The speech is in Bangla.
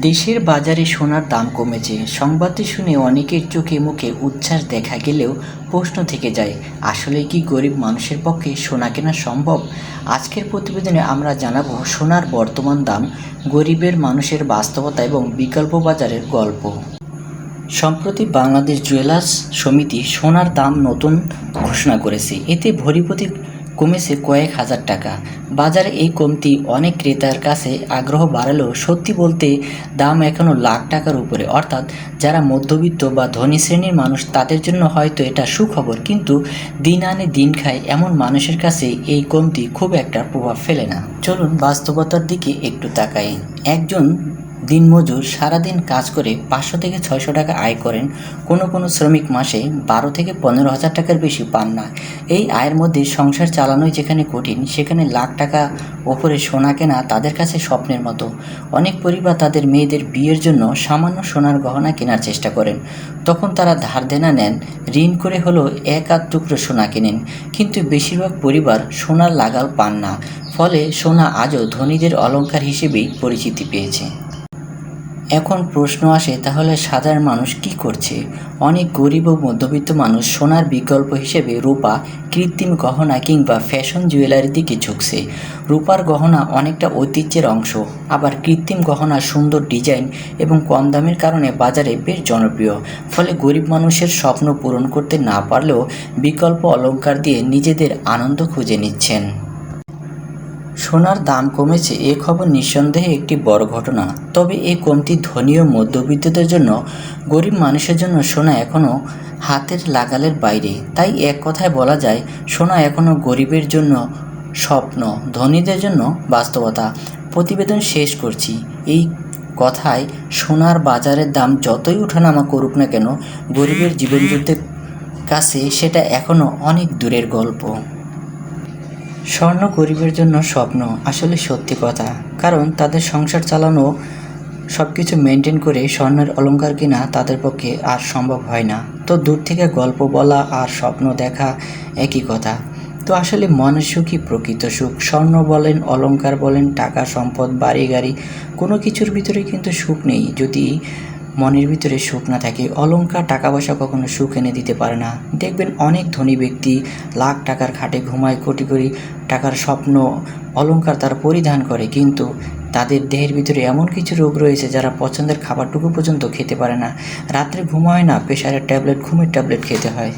দেশের বাজারে সোনার দাম কমেছে। সংবাদটি শুনে অনেকের চোখে মুখে উচ্ছ্বাস দেখা গেলেও প্রশ্ন থেকে যায়, আসলে কি গরিব মানুষের পক্ষে সোনা কেনা সম্ভব? আজকের প্রতিবেদনে আমরা জানাব সোনার বর্তমান দাম, গরিবের মানুষের বাস্তবতা এবং বিকল্প বাজারের গল্প। সম্প্রতি বাংলাদেশ জুয়েলার্স সমিতি সোনার দাম নতুন ঘোষণা করেছে। এতে ভরিপতি কমেছে কয়েক হাজার টাকা। বাজারে এই কমতি অনেক ক্রেতার কাছে আগ্রহ বাড়ালেও সত্যি বলতে দাম এখনও লাখ টাকার উপরে। অর্থাৎ যারা মধ্যবিত্ত বা ধনী শ্রেণির মানুষ, তাদের জন্য হয়তো এটা সুখবর। কিন্তু দিন আনে দিন খায় এমন মানুষের কাছে এই কমতি খুব একটা প্রভাব ফেলে না। চলুন বাস্তবতার দিকে একটু তাকাই। একজন দিনমজুর সারাদিন কাজ করে পাঁচশো থেকে ছয়শো টাকা আয় করেন। কোনো কোনো শ্রমিক মাসে বারো থেকে পনেরো হাজার টাকার বেশি পান না। এই আয়ের মধ্যে সংসার চালানোই যেখানে কঠিন, সেখানে লাখ টাকা ওপরে সোনা কেনা তাদের কাছে স্বপ্নের মতো। অনেক পরিবার তাদের মেয়েদের বিয়ের জন্য সামান্য সোনার গহনা কেনার চেষ্টা করেন। তখন তারা ধার দেনা নেন, ঋণ করে হলেও এক আধ টুকরো সোনা কেনেন। কিন্তু বেশিরভাগ পরিবার সোনার লাগাল পান না, ফলে সোনা আজও ধনীদের অলংকার হিসেবেই পরিচিতি পেয়েছে। এখন প্রশ্ন আসে, তাহলে সাধারণ মানুষ কি করছে? অনেক গরিব ও মধ্যবিত্ত মানুষ সোনার বিকল্প হিসেবে রূপা, কৃত্রিম গহনা কিংবা ফ্যাশন জুয়েলারির দিকে ঝুঁকছে। রূপার গহনা অনেকটা ঐতিহ্যের অংশ, আবার কৃত্রিম গহনা সুন্দর ডিজাইন এবং কম দামের কারণে বাজারে বেশ জনপ্রিয়। ফলে গরিব মানুষের স্বপ্ন পূরণ করতে না পারলেও বিকল্প অলংকার দিয়ে নিজেদের আনন্দ খুঁজে নিচ্ছেন। সোনার দাম কমেছে এ খবর নিঃসন্দেহে একটি বড় ঘটনা। তবে এই কমতি ধনী ও মধ্যবিত্তদের জন্য গরিব মানুষের জন্য সোনা এখনও হাতের লাগালের বাইরে। তাই এক কথায় বলা যায়, সোনা এখনও গরিবের জন্য স্বপ্ন, ধনীদের জন্য বাস্তবতা। প্রতিবেদন শেষ করছি। এই কথায় সোনার বাজারের দাম যতই ওঠানামা করুক না কেন, গরিবের জীবনযুদ্ধের কাছে সেটা এখনও অনেক দূরের গল্প। স্বর্ণ গরিবের জন্য স্বপ্ন আসলে সত্যি কথা। কারণ তাদের সংসার চালানো সব কিছু মেনটেন করে স্বর্ণের অলংকার কিনা তাদের পক্ষে আর সম্ভব হয় না। তো দূর থেকে গল্প বলা আর স্বপ্ন দেখা একই কথা। তো আসলে মনের সুখই প্রকৃত সুখ। স্বর্ণ বলেন অলংকার বলেন, টাকা, সম্পদ, বাড়ি, গাড়ি, কোনো কিছুর ভিতরে কিন্তু সুখ নেই। যদি মনের ভিতরে সুখ না থাকে, অলংকার টাকা পয়সা কখনো সুখ এনে দিতে পারে না। দেখবেন অনেক ধনী ব্যক্তি লাখ টাকার খাটে ঘুমায়, কোটি কোটি টাকার স্বপ্ন, অলংকার তার পরিধান করে, কিন্তু তাদের দেহের ভিতরে এমন কিছু রোগ রয়েছে যারা পছন্দের খাবারটুকু পর্যন্ত খেতে পারে না। রাত্রে ঘুমায় না প্রেশারের ট্যাবলেট, ঘুমের ট্যাবলেট খেতে হয়।